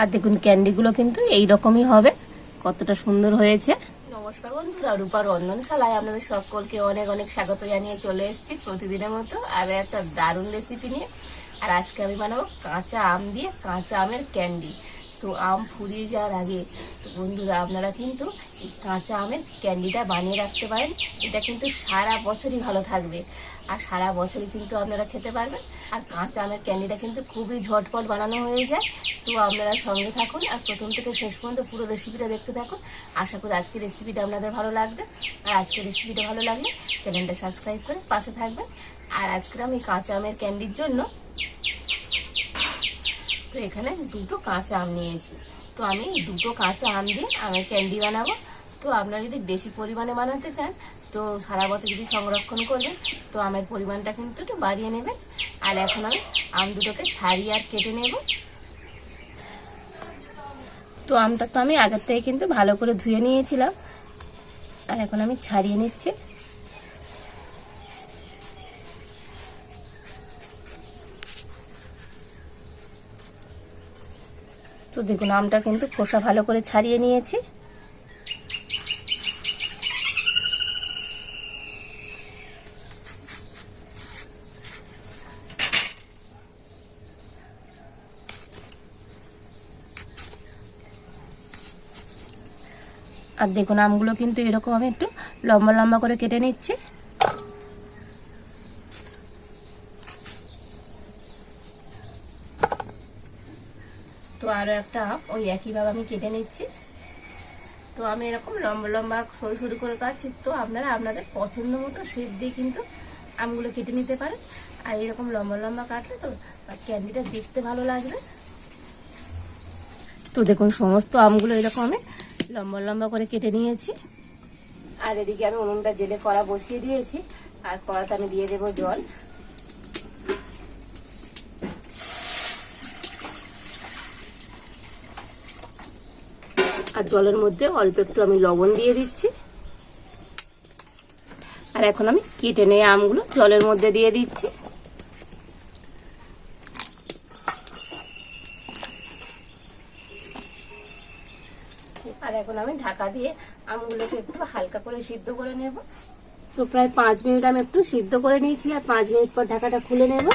আর দেখুন, ক্যান্ডিগুলো কিন্তু এই রকমই হবে। কতটা সুন্দর হয়েছে। নমস্কার বন্ধুরা, রূপা রন্ধনশালায় আপনাদের সকলকে অনেক অনেক স্বাগত জানিয়ে চলে এসেছি প্রতিদিনের মতো আর একটা দারুণ রেসিপি নিয়ে। আর আজকে আমি বানাবো কাঁচা আম দিয়ে কাঁচা আমের ক্যান্ডি। তো আম ফুরিয়ে যাওয়ার আগে তো বন্ধুরা, আপনারা কিন্তু এই কাঁচা আমের ক্যান্ডিটা বানিয়ে রাখতে পারেন। এটা কিন্তু সারা বছরই ভালো থাকবে। আর সারা বছরই কিন্তু আপনারা খেতে পারবেন। আর কাঁচা আমের ক্যান্ডিটা কিন্তু খুবই ঝটপট বানানো হয়ে যায়। তো আপনারা সঙ্গে থাকুন আর প্রথম থেকে শেষ পর্যন্ত পুরো রেসিপিটা দেখতে থাকুন। আশা করি আজকের রেসিপিটা আপনাদের ভালো লাগবে। আর আজকের রেসিপিটা ভালো লাগলে চ্যানেলটা সাবস্ক্রাইব করে পাশে থাকবেন। আর আজকের আমি কাঁচা আমের ক্যান্ডির জন্য তো এখানে দুটো কাঁচা আম নিয়েছি। তো আমি দুটো কাঁচা আম দিয়ে আমের ক্যান্ডি বানাবো। তো আপনারা যদি বেশি পরিমাণে বানাতে চান, তো সারা বছর যদি সংরক্ষণ করবেন, তো আমের পরিমাণটা কিন্তু একটু বাড়িয়ে নেবেন। আর এখন আমি আম দুটোকে ছাড়িয়ে আর কেটে নেব। তো আমটা তো আমি আগের থেকে কিন্তু ভালো করে ধুয়ে নিয়েছিলাম। আর এখন আমি ছাড়িয়ে নিচ্ছি। তো দেখুন, আমটা কিন্তু খোসা ভালো করে ছাড়িয়ে নিয়েছি। আর দেখুন, আমগুলো কিন্তু এরকম আমি একটু লম্বা লম্বা করে কেটে নিচ্ছি। তো আরও একটা আম ওই একইভাবে আমি কেটে নিচ্ছি। তো আমি এরকম লম্বা লম্বা সরু সরু করে কাটছি। তো আপনারা আপনাদের পছন্দ মতো শেপ দিয়ে কিন্তু আমগুলো কেটে নিতে পারেন। আর এরকম লম্বা লম্বা কাটলে তো ক্যান্ডিটা দেখতে ভালো লাগবে। তো দেখুন, সমস্ত আমগুলো এরকম আমি লম্বা লম্বা করে কেটে নিয়েছি। আর এদিকে আমি উনুনটা জেলে কড়া বসিয়ে দিয়েছি। আর কড়াতে আমি দিয়ে দেবো জল। আর জলের মধ্যে অল্প একটু আমি লবণ দিয়ে দিচ্ছি। আর এখন আমি কেটে নিয়ে আমগুলো জলের মধ্যে দিয়ে দিচ্ছি। আর এখন আমি ঢাকা দিয়ে আমগুলোকে একটু হালকা করে সিদ্ধ করে নেব। তো প্রায় পাঁচ মিনিট আমি একটু সিদ্ধ করে নিয়েছি আর পাঁচ মিনিট পর ঢাকাটা খুলে নেব।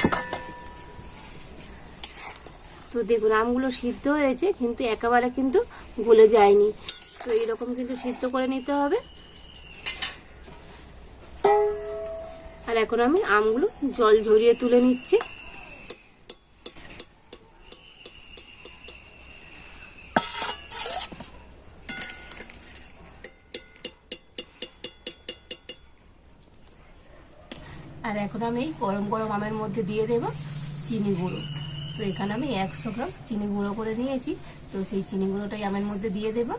তো দেখুন, আমগুলো সিদ্ধ হয়েছে, কিন্তু একেবারে কিন্তু গলে যায়নি। তো এইরকম কিন্তু সিদ্ধ করে নিতে হবে। আর এখন আমি আমগুলো জল ঝরিয়ে তুলে নিচ্ছি। আর এখন আমি গরম গরম আমের মধ্যে দিয়ে দেব চিনি গুঁড়ো। তো এখানে আমি একশো গ্রাম চিনি গুঁড়ো করে নিয়েছি। তো সেই চিনি গুঁড়োটাই আমের মধ্যে দিয়ে দেব।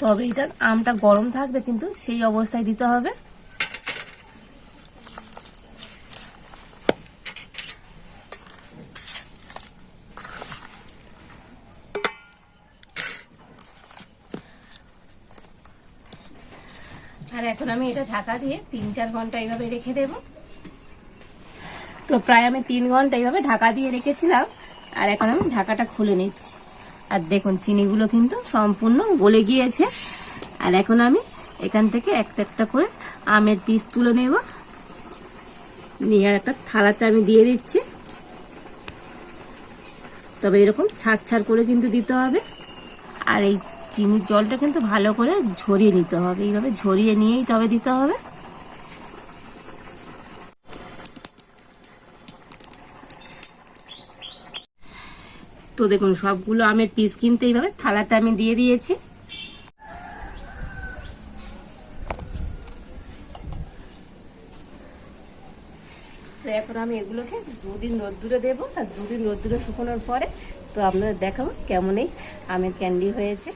তবে এটা আমটা গরম থাকবে, কিন্তু সেই অবস্থায় দিতে হবে। আর এখন আমি এটা ঢাকা দিয়ে তিন চার ঘণ্টা এইভাবে রেখে দেব। তো প্রায় আমি তিন ঘণ্টা এইভাবে ঢাকা দিয়ে রেখেছিলাম, আর এখন আমি ঢাকাটা খুলে নিচ্ছি। আর দেখুন, চিনিগুলো কিন্তু সম্পূর্ণ গলে গিয়েছে। আর এখন আমি এখান থেকে একটা একটা করে আমের পিস তুলে নেব। নিয়ে আর একটা থালাতে আমি দিয়ে দিচ্ছি। তবে এরকম ছাড় ছাড় করে কিন্তু দিতে হবে। আর এই চিনির জলটা কিন্তু ভালো করে ঝরিয়ে নিতে হবে। এইভাবে ঝরিয়ে নিয়েই তবে দিতে হবে। তো দেখুন, সবগুলো আমের পিস কিন্তু এইভাবে থালাতে আমি দিয়ে দিয়েছি। তো এখন আমি এগুলোকে দুদিন রোদ্দুরে দেবো। আর দুদিন রোদ্দুরে শুকানোর পরে তো আপনাদের দেখাবো কেমন এই আমের ক্যান্ডি হয়েছে।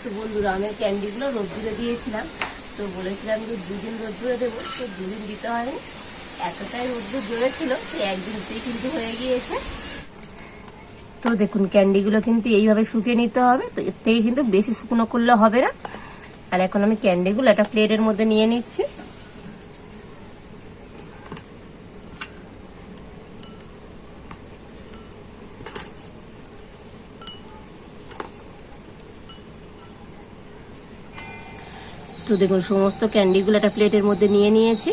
তো বন্ধুরা, আমের ক্যান্ডিগুলো রোদ্দুরে দিয়েছিলাম। তো বলেছিলাম যে দুদিন রোদ্দুরে দেবো, তো দুদিন দিতে হয়নি। এতটাই উদ্ভুত জড়েছিল ছিল যে একদিনতেই কিন্তু হয়ে গিয়েছে। তো দেখুন, ক্যান্ডিগুলো কিন্তু এইভাবে শুকিয়ে নিতে হবে। তো এর থেকে কিন্তু বেশি শুকনো করলে হবে না। আর এখন আমি ক্যান্ডিগুলো একটা প্লেটের মধ্যে নিয়ে নিচ্ছি। তো দেখুন, সমস্ত ক্যান্ডিগুলো একটা প্লেটের মধ্যে নিয়ে নিয়েছি।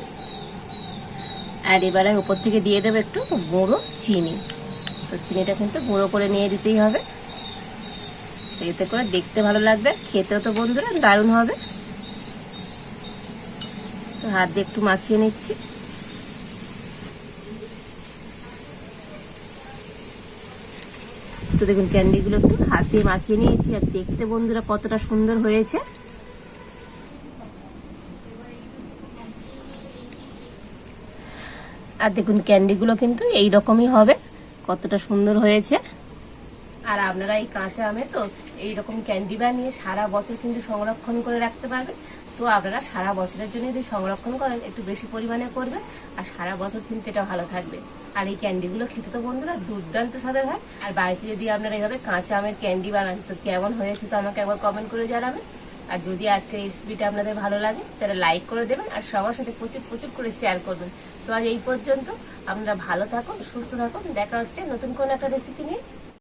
আর এবার উপর থেকে দিয়ে দেবো একটু গুঁড়ো চিনি। তো চিনিটা কিন্তু গুঁড়ো করে নিয়ে দিতেই হবে। এতে করে দেখতে ভালো লাগবে, খেতেও তো বন্ধুরা দারুণ হবে। তো হাত দিয়ে একটু মাখিয়ে নিচ্ছি। তো দেখুন, ক্যান্ডিগুলো একটু হাত দিয়ে মাখিয়ে নিয়েছি, আর দেখতে বন্ধুরা কতটা সুন্দর হয়েছে। আর দেখুন, ক্যান্ডিগুলো কিন্তু এই রকমই হবে। কতটা সুন্দর হয়েছে। আর আপনারা এই কাঁচা আমে তো এইরকম ক্যান্ডি বানিয়ে সারা বছর কিন্তু সংরক্ষণ করে রাখতে পারবেন। তো আপনারা সারা বছরের জন্য যদি সংরক্ষণ করেন, একটু বেশি পরিমাণে করবেন আর সারা বছর কিন্তু এটা ভালো থাকবে। আর এই ক্যান্ডিগুলো খেতে তো বন্ধুরা দুর্দান্ত স্বাদের হয়। আর বাড়িতে যদি আপনারা এইভাবে কাঁচা আমের ক্যান্ডি বানান, তো কেমন হয়েছে তো আমাকে একবার কমেন্ট করে জানাবেন। আর যদি আজকের রেসিপিটা আপনাদের ভালো লাগে, তাহলে লাইক করে দেবেন আর সবার সাথে প্রচুর প্রচুর করে শেয়ার করবেন। তো আজ এই পর্যন্ত, আপনারা ভালো থাকুন, সুস্থ থাকুন, দেখা হচ্ছে নতুন কোনো একটা রেসিপি নিয়ে।